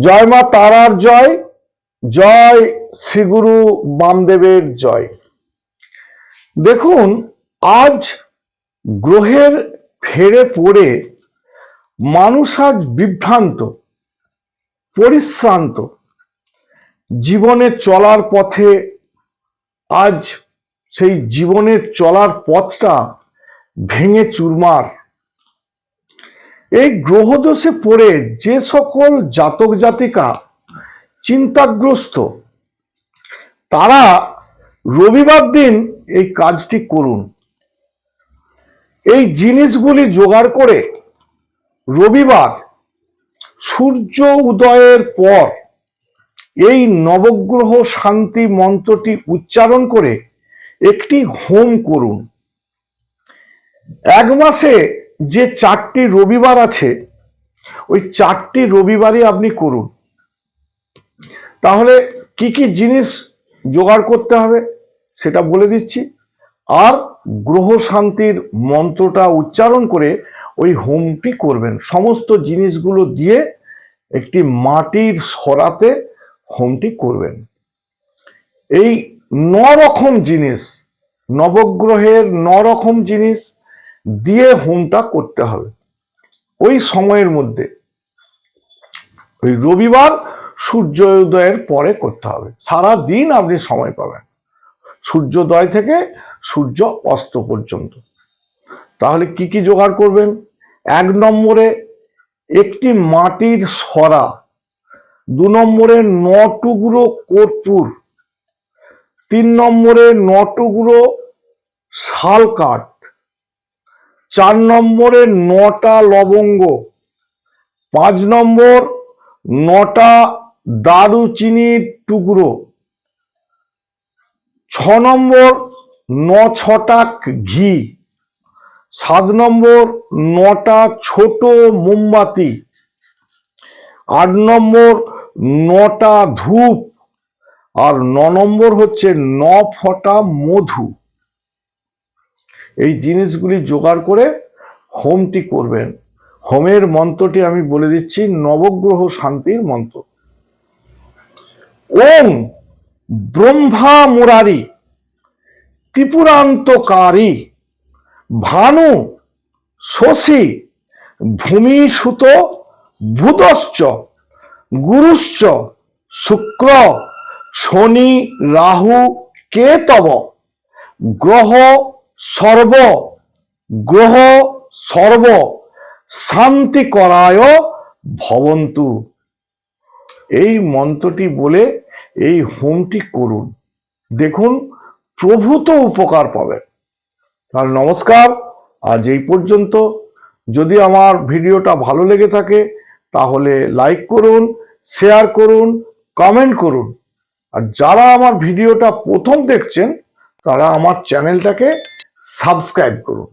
জয় মা তারার জয় জয় শ্রীগুরু বামদেবের জয়। দেখুন, আজ গ্রহের ফেরে পড়ে মানুষ আজ বিভ্রান্ত, পরিশ্রান্ত। জীবনে চলার পথে আজ সেই জীবনের চলার পথটা ভেঙে চুরমার। এই গ্রহদোষে পড়ে যে সকল জাতক জাতিকা চিন্তাগ্রস্ত, তারা রবিবার দিন এই কাজটি করুন। এই জিনিসগুলি জোগাড় করে রবিবার সূর্য উদয়ের পর এই নবগ্রহ শান্তি মন্ত্রটি উচ্চারণ করে একটি হোম করুন। এক মাসে যে চারটি রবিবার আছে, ওই চারটি রবিবারই আপনি করুন। তাহলে কি কি জিনিস জোগাড় করতে হবে সেটা বলে দিচ্ছি। আর গ্রহ শান্তির মন্ত্রটা উচ্চারণ করে ওই হোমটি করবেন। সমস্ত জিনিসগুলো দিয়ে একটি মাটির সরাতে হোমটি করবেন। এই ন রকম জিনিস, নবগ্রহের ন রকম জিনিস দিয়ে হোমটা করতে হবে। ওই সময়ের মধ্যে। ওই রবিবার সূর্যোদয়ের পরে করতে হবে। সারা দিন আপনি সময় পাবেন। সূর্যোদয় থেকে সূর্য অস্ত পর্যন্ত। তাহলে কি কি জোগাড় করবেন? এক নম্বরে একটি মাটির সরা, দু নম্বরে ন টুকরো কর্পূর, তিন নম্বরে ন টুকরো শাল কাঠ চার নম্বরে নটা লবঙ্গ, পাঁচ নম্বর নটা দারুচিনির টুকরো, ছ নম্বর ন ছটা ঘি, সাত নম্বর নটা ছোট মোমবাতি, আট নম্বর নটা ধূপ, আর ন নম্বর হচ্ছে ন ফটা মধু। এই জিনিসগুলি জোগাড় করে হোমটি করবেন। হোমের মন্ত্রটি আমি বলে দিচ্ছি, নবগ্রহ শান্তির মন্ত্র। ওম ব্রহ্মা মুরারি ত্রিপুরান্তকারী ভানু শশী ভূমিসুত ভূতশ্চ গুরুশ্চ শুক্র শনি রাহু কেতব গ্রহ সর্ব গ্রহ সর্ব শান্তি করায় ভবন্তু। এই মন্ত্রটি বলে এই হোমটি করুন। দেখুন, প্রভূত উপকার পাবেন। তাহলে নমস্কার, আজ এই পর্যন্ত। যদি আমার ভিডিওটা ভালো লেগে থাকে, তাহলে লাইক করুন, শেয়ার করুন, কমেন্ট করুন। আর যারা আমার ভিডিওটা প্রথম দেখছেন, তারা আমার চ্যানেলটাকে সাবস্ক্রাইব করুন।